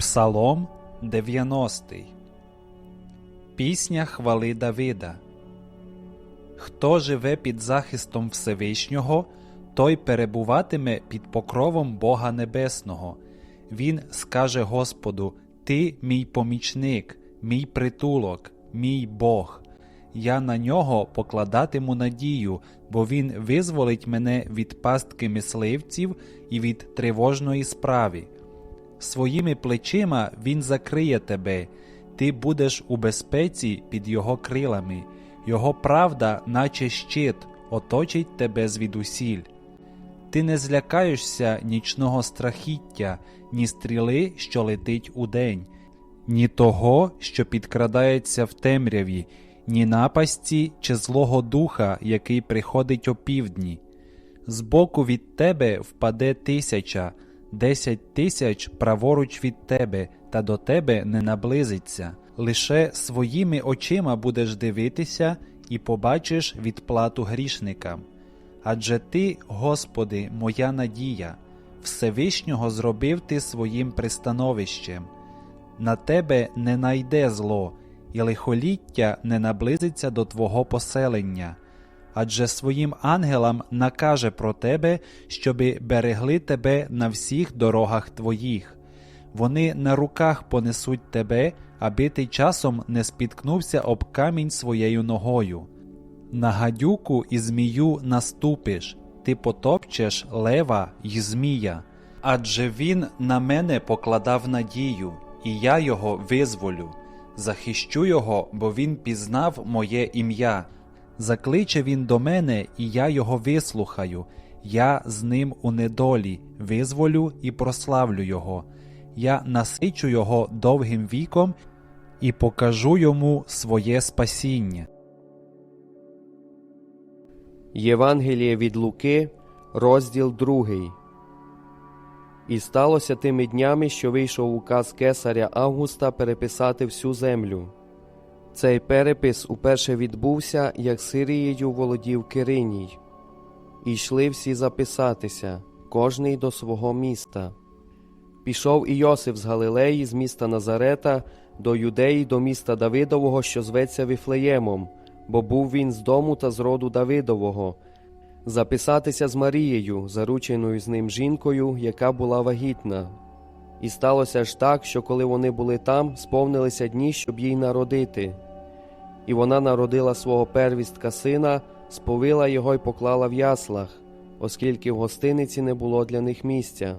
Псалом 90 Пісня хвали Давида Хто живе під захистом Всевишнього, той перебуватиме під покровом Бога Небесного. Він скаже Господу: Ти мій помічник, мій притулок, мій Бог. Я на нього покладатиму надію, бо він визволить мене від пастки мисливців і від тривожної справи. Своїми плечима він закриє тебе, ти будеш у безпеці під його крилами, його правда, наче щит, оточить тебе звідусіль. Ти не злякаєшся нічного страхіття, ні стріли, що летить удень, ні того, що підкрадається в темряві, ні напасті чи злого духа, який приходить опівдні. Збоку від тебе впаде тисяча, десять тисяч праворуч від тебе, та до тебе не наблизиться. Лише своїми очима будеш дивитися і побачиш відплату грішникам. Адже ти, Господи, моя надія, Всевишнього зробив ти своїм пристановищем. На тебе не найде зло, і лихоліття не наблизиться до Твого поселення, адже своїм ангелам накаже про тебе, щоби берегли тебе на всіх дорогах твоїх. Вони на руках понесуть тебе, аби ти часом не спіткнувся об камінь своєю ногою. На гадюку і змію наступиш, ти потопчеш лева й змія. Адже він на мене покладав надію, і я його визволю. Захищу його, бо він пізнав моє ім'я. Закличе він до мене, і я його вислухаю. Я з ним у недолі, визволю і прославлю його. Я насичу його довгим віком і покажу йому своє спасіння. Євангеліє від Луки, розділ 2. І сталося тими днями, що вийшов указ кесаря Августа переписати всю землю. Цей перепис уперше відбувся, як Сирією володів Кириній. І йшли всі записатися, кожний до свого міста. Пішов і Йосиф з Галилеї, з міста Назарета, до Юдеї, до міста Давидового, що зветься Віфлеємом, бо був він з дому та з роду Давидового, записатися з Марією, зарученою з ним жінкою, яка була вагітна. І сталося ж так, що коли вони були там, сповнилися дні, щоб їй народити. І вона народила свого первістка сина, сповила його й поклала в яслах, оскільки в гостиниці не було для них місця.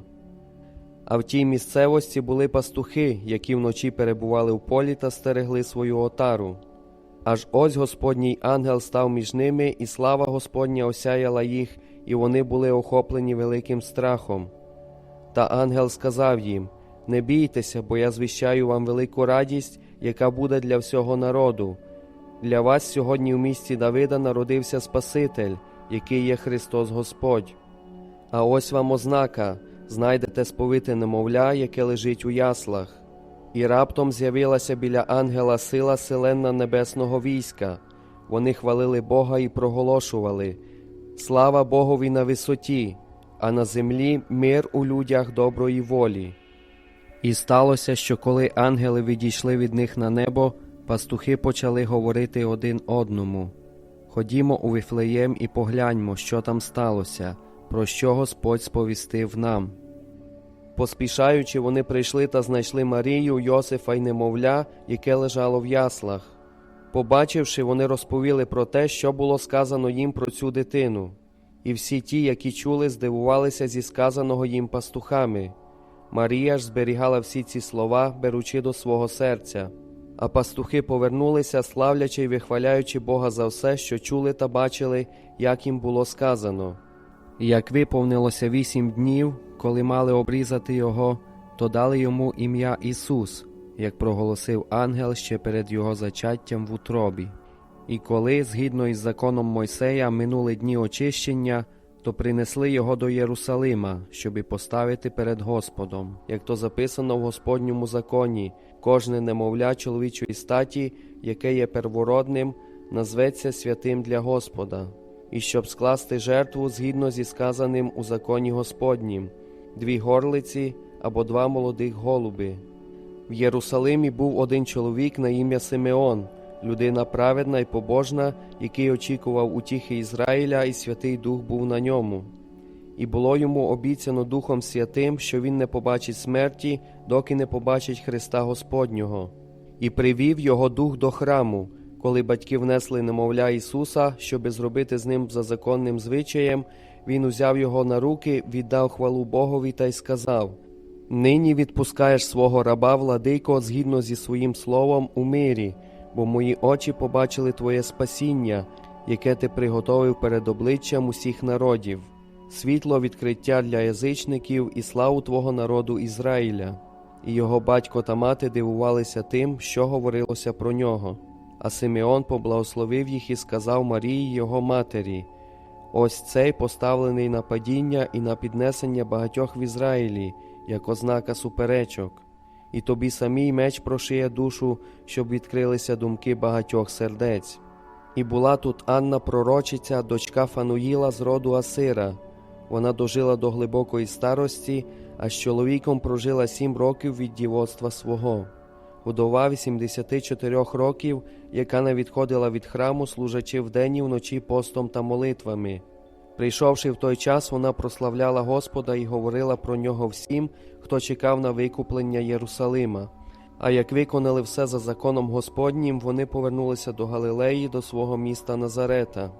А в тій місцевості були пастухи, які вночі перебували в полі та стерегли свою отару. Аж ось Господній ангел став між ними, і слава Господня осяяла їх, і вони були охоплені великим страхом. Та ангел сказав їм: Не бійтеся, бо я звіщаю вам велику радість, яка буде для всього народу. Для вас сьогодні в місті Давида народився Спаситель, який є Христос Господь. А ось вам ознака знайдете сповите немовля, яке лежить у яслах. І раптом з'явилася біля ангела сила селенна небесного війська. Вони хвалили Бога і проголошували Слава Богові на висоті, а на землі мир у людях доброї волі. І сталося, що коли ангели відійшли від них на небо, пастухи почали говорити один одному Ходімо у Вифлеєм і погляньмо, що там сталося, про що Господь сповістив нам. Поспішаючи, вони прийшли та знайшли Марію, Йосифа й немовля, яке лежало в яслах. Побачивши, вони розповіли про те, що було сказано їм про цю дитину, і всі ті, які чули, здивувалися зі сказаного їм пастухами. Марія ж зберігала всі ці слова, беручи до свого серця. А пастухи повернулися, славлячи й вихваляючи Бога за все, що чули та бачили, як їм було сказано. Як виповнилося вісім днів, коли мали обрізати його, то дали йому ім'я Ісус, як проголосив ангел ще перед його зачаттям в утробі. І коли, згідно із законом Мойсея, минули дні очищення, то принесли його до Єрусалима, щоби поставити перед Господом, як то записано в Господньому законі, кожне немовля чоловічої статі, яке є первородним, назветься святим для Господа, і щоб скласти жертву згідно зі сказаним у законі Господнім, дві горлиці або два молодих голуби. В Єрусалимі був один чоловік на ім'я Симеон, людина праведна і побожна, який очікував утіхи Ізраїля, і Святий Дух був на ньому. І було йому обіцяно Духом Святим, що він не побачить смерті, доки не побачить Христа Господнього. І привів його дух до храму, коли батьки внесли немовля Ісуса, щоби зробити з ним за законним звичаєм, він узяв його на руки, віддав хвалу Богові та й сказав: Нині відпускаєш свого раба владико згідно зі своїм словом у мирі, бо мої очі побачили Твоє спасіння, яке ти приготовив перед обличчям усіх народів, світло відкриття для язичників і славу Твого народу Ізраїля. І його батько та мати дивувалися тим, що говорилося про нього. А Симеон поблагословив їх і сказав Марії, його матері: Ось цей поставлений на падіння і на піднесення багатьох в Ізраїлі, як ознака суперечок, і тобі самій меч прошиє душу, щоб відкрилися думки багатьох сердець. І була тут Анна пророчиця, дочка Фануїла з роду Асира. Вона дожила до глибокої старості, а з чоловіком прожила сім років від дівоцтва свого. Вдова 84 років, яка не відходила від храму, служачи вдень і вночі постом та молитвами. Прийшовши в той час, вона прославляла Господа і говорила про нього всім, хто чекав на викуплення Єрусалима. А як виконали все за законом Господнім, вони повернулися до Галилеї, до свого міста Назарета.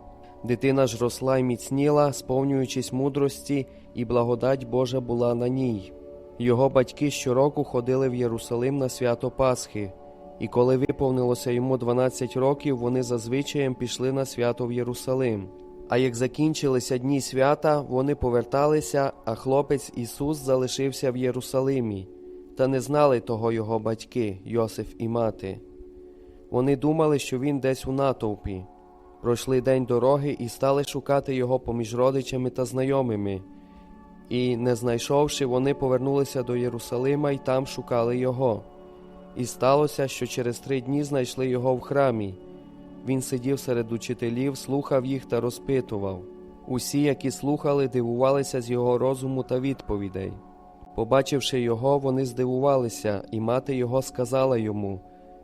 Дитина ж росла й міцніла, сповнюючись мудрості, і благодать Божа була на ній. Його батьки щороку ходили в Єрусалим на свято Пасхи, і коли виповнилося йому 12 років, вони зазвичаєм пішли на свято в Єрусалим. А як закінчилися дні свята, вони поверталися, а хлопець Ісус залишився в Єрусалимі, та не знали того його батьки, Йосиф і мати. Вони думали, що він десь у натовпі. Пройшли день дороги і стали шукати його поміж родичами та знайомими. І, не знайшовши, вони повернулися до Єрусалима і там шукали його. І сталося, що через три дні знайшли його в храмі. Він сидів серед учителів, слухав їх та розпитував. Усі, які слухали, дивувалися з його розуму та відповідей. Побачивши його, вони здивувалися, і мати його сказала йому: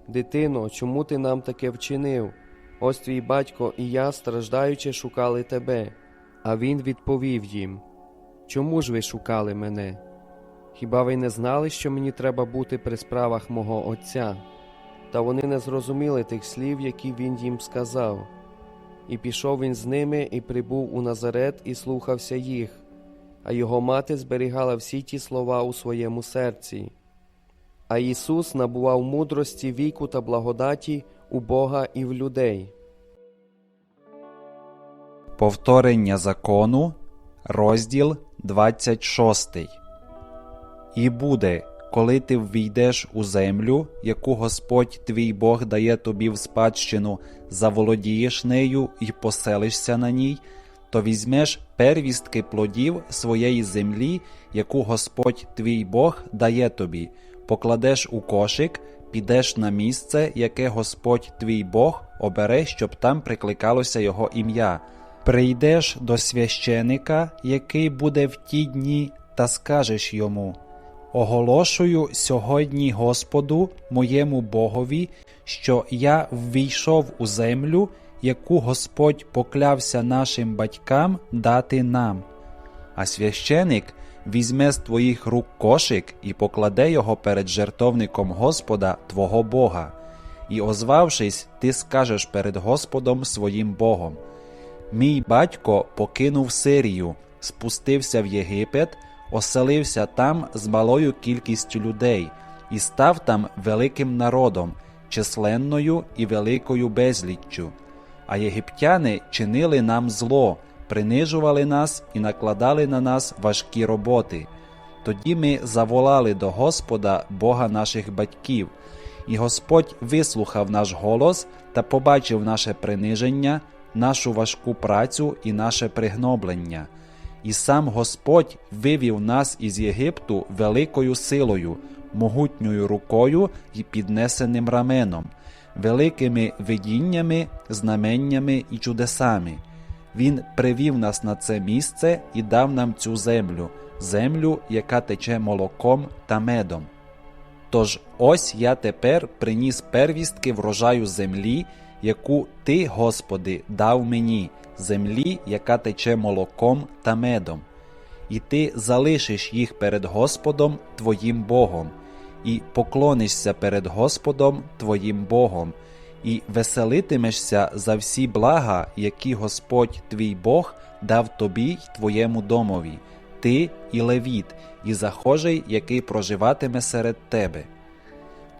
Дитино, чому ти нам таке вчинив? Ось твій батько і я, страждаючи, шукали тебе. А він відповів їм: Чому ж ви шукали мене? Хіба ви не знали, що мені треба бути при справах мого Отця? Та вони не зрозуміли тих слів, які він їм сказав. І пішов він з ними і прибув у Назарет і слухався їх, а його мати зберігала всі ті слова у своєму серці. А Ісус набував мудрості віку та благодаті у Бога і в людей. Повторення закону, розділ 26. І буде, коли ти ввійдеш у землю, яку Господь твій Бог дає тобі в спадщину, заволодієш нею і поселишся на ній, то візьмеш первістки плодів своєї землі, яку Господь твій Бог дає тобі, покладеш у кошик, підеш на місце, яке Господь твій Бог обере, щоб там прикликалося його ім'я. Прийдеш до священика, який буде в ті дні, та скажеш йому: Оголошую сьогодні Господу, моєму Богові, що я ввійшов у землю, яку Господь поклявся нашим батькам дати нам. А священик візьме з твоїх рук кошик і покладе його перед жертовником Господа твого Бога. І, озвавшись, ти скажеш перед Господом своїм Богом. Мій батько покинув Сирію, спустився в Єгипет, оселився там з малою кількістю людей і став там великим народом, численною і великою безліччю. А єгиптяни чинили нам зло, принижували нас і накладали на нас важкі роботи. Тоді ми заволали до Господа, Бога наших батьків, і Господь вислухав наш голос та побачив наше приниження нашу важку працю і наше пригноблення. І сам Господь вивів нас із Єгипту великою силою, могутньою рукою і піднесеним раменом, великими видіннями, знаменнями і чудесами. Він привів нас на це місце і дав нам цю землю, землю, яка тече молоком та медом. Тож ось я тепер приніс первістки врожаю землі, яку ти, Господи, дав мені, землі, яка тече молоком та медом. І ти залишиш їх перед Господом твоїм Богом, і поклонишся перед Господом твоїм Богом, і веселитимешся за всі блага, які Господь твій Бог дав тобі й твоєму домові, ти і левіт, і захожий, який проживатиме серед тебе.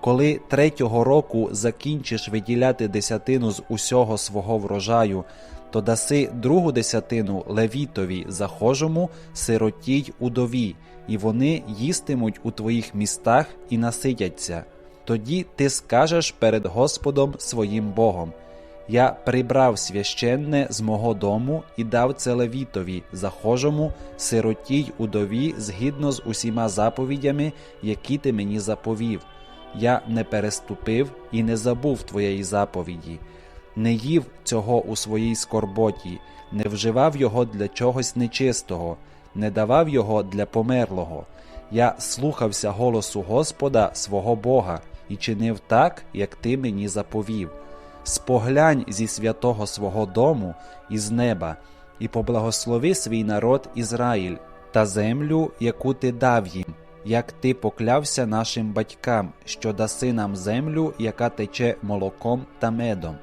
Коли третього року закінчиш виділяти десятину з усього свого врожаю, то даси другу десятину левітові захожому, сироті й удові, і вони їстимуть у твоїх містах і насидяться. Тоді ти скажеш перед Господом своїм Богом: Я прибрав священне з мого дому і дав це левітові, захожому, сироті й удові, згідно з усіма заповідями, які ти мені заповів. Я не переступив і не забув твоєї заповіді, не їв цього у своїй скорботі, не вживав його для чогось нечистого, не давав його для померлого. Я слухався голосу Господа свого Бога і чинив так, як ти мені заповів. Споглянь зі святого свого дому із неба, і поблагослови свій народ Ізраїль та землю, яку ти дав їм як ти поклявся нашим батькам, що даси нам землю, яка тече молоком та медом.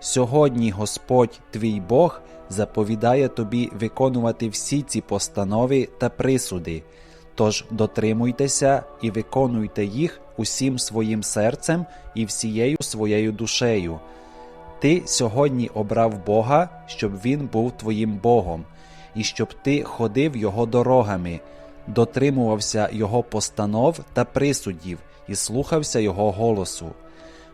Сьогодні Господь твій Бог заповідає тобі виконувати всі ці постанови та присуди, тож дотримуйтеся і виконуйте їх усім своїм серцем і всією своєю душею. Ти сьогодні обрав Бога, щоб Він був твоїм Богом, і щоб ти ходив Його дорогами дотримувався його постанов та присудів і слухався його голосу.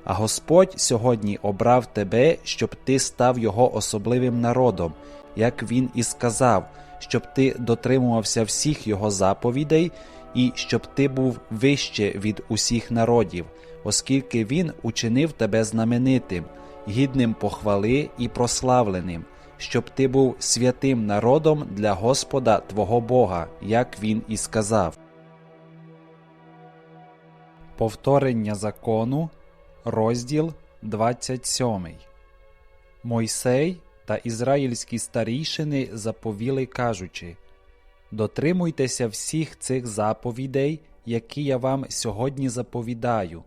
А Господь сьогодні обрав тебе, щоб ти став його особливим народом, як він і сказав, щоб ти дотримувався всіх його заповідей, і щоб ти був вище від усіх народів, оскільки він учинив тебе знаменитим, гідним похвали і прославленим щоб ти був святим народом для Господа Твого Бога, як він і сказав. Повторення закону, розділ 27. Мойсей та ізраїльські старійшини заповіли, кажучи Дотримуйтеся всіх цих заповідей, які я вам сьогодні заповідаю,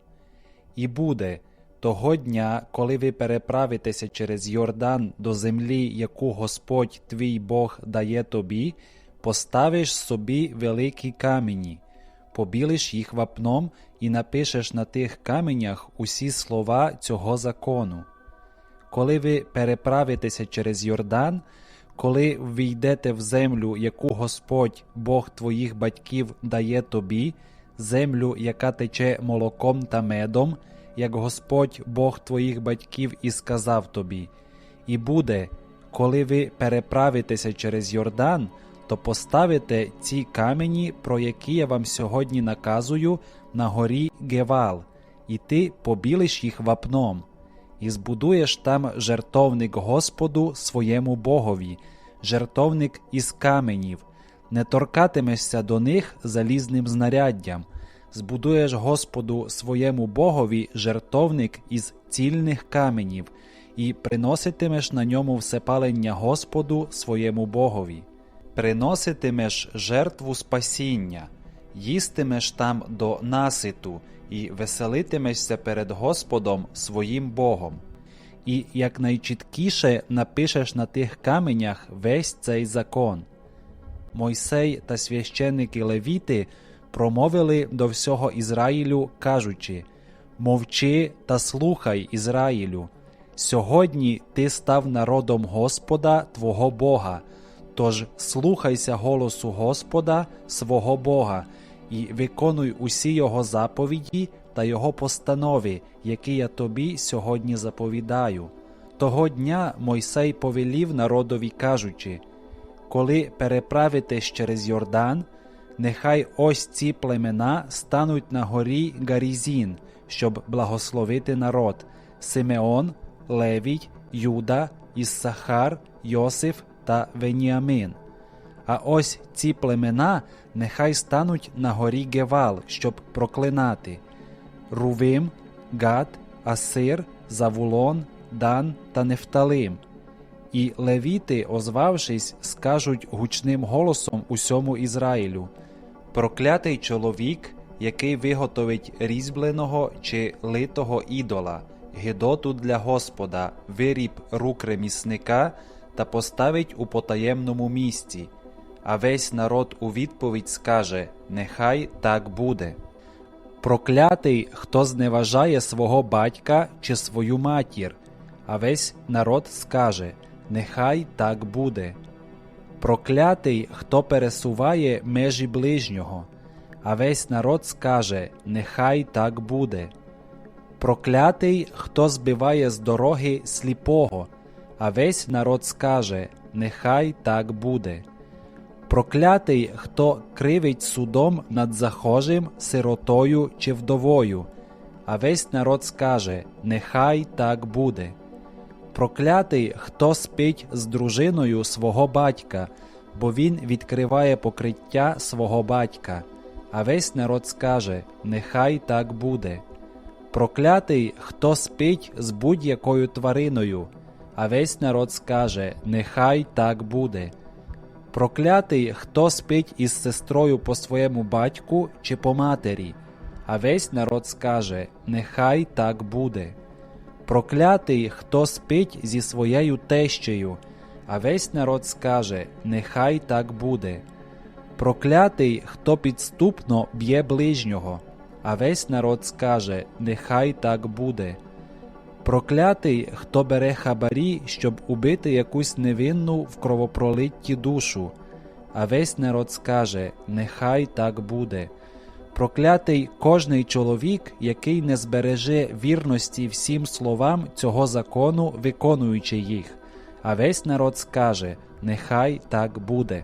і буде, того дня, коли ви переправитеся через Йордан до землі, яку Господь твій Бог дає тобі, поставиш собі великі камені, побілиш їх вапном і напишеш на тих каменях усі слова цього закону. Коли ви переправитеся через Йордан, коли війдете в землю, яку Господь, Бог твоїх батьків дає тобі, землю, яка тече молоком та медом, як Господь Бог твоїх батьків і сказав тобі, і буде, коли ви переправитеся через Йордан, то поставите ці камені, про які я вам сьогодні наказую, на горі Гевал, і ти побілиш їх вапном, і збудуєш там жертовник Господу своєму Богові, жертовник із каменів, не торкатимешся до них залізним знаряддям. Збудуєш Господу своєму Богові жертовник із цільних каменів, і приноситимеш на ньому всепалення Господу своєму Богові, приноситимеш жертву спасіння, їстимеш там до наситу і веселитимешся перед Господом своїм Богом. І якнайчіткіше напишеш на тих каменях весь цей закон. Мойсей та священники Левіти промовили до всього Ізраїлю, кажучи Мовчи та слухай, Ізраїлю. Сьогодні ти став народом Господа Твого Бога, тож слухайся голосу Господа, свого Бога, і виконуй усі Його заповіді та Його постанови, які я тобі сьогодні заповідаю. Того дня Мойсей повелів народові, кажучи Коли переправитесь через Йордан, нехай ось ці племена стануть на горі Гарізін, щоб благословити народ Симеон, Левій, Юда, Іссахар, Йосиф та Веніамин. А ось ці племена нехай стануть на горі Гевал, щоб проклинати. Рувим, Гад, Асир, Завулон, Дан та Нефталим. І левіти, озвавшись, скажуть гучним голосом усьому Ізраїлю: Проклятий чоловік, який виготовить різьбленого чи литого ідола, гидоту для Господа, виріб рук ремісника та поставить у потаємному місці. А весь народ у відповідь скаже: Нехай так буде. Проклятий, хто зневажає свого батька чи свою матір, а весь народ скаже: Нехай так буде. Проклятий, хто пересуває межі ближнього, а весь народ скаже: Нехай так буде. Проклятий, хто збиває з дороги сліпого, а весь народ скаже: Нехай так буде. Проклятий, хто кривить судом над захожим, сиротою чи вдовою, а весь народ скаже: Нехай так буде. Проклятий, хто спить з дружиною свого батька, бо він відкриває покриття свого батька, а весь народ скаже: Нехай так буде. Проклятий, хто спить з будь-якою твариною, а весь народ скаже: Нехай так буде. Проклятий, хто спить із сестрою по своєму батьку чи по матері, а весь народ скаже: Нехай так буде. Проклятий, хто спить зі своєю тещею, а весь народ скаже: Нехай так буде. Проклятий, хто підступно б'є ближнього, а весь народ скаже: Нехай так буде. Проклятий, хто бере хабарі, щоб убити якусь невинну в кровопролитті душу, а весь народ скаже: Нехай так буде. Проклятий кожний чоловік, який не збереже вірності всім словам цього закону, виконуючи їх, а весь народ скаже: Нехай так буде.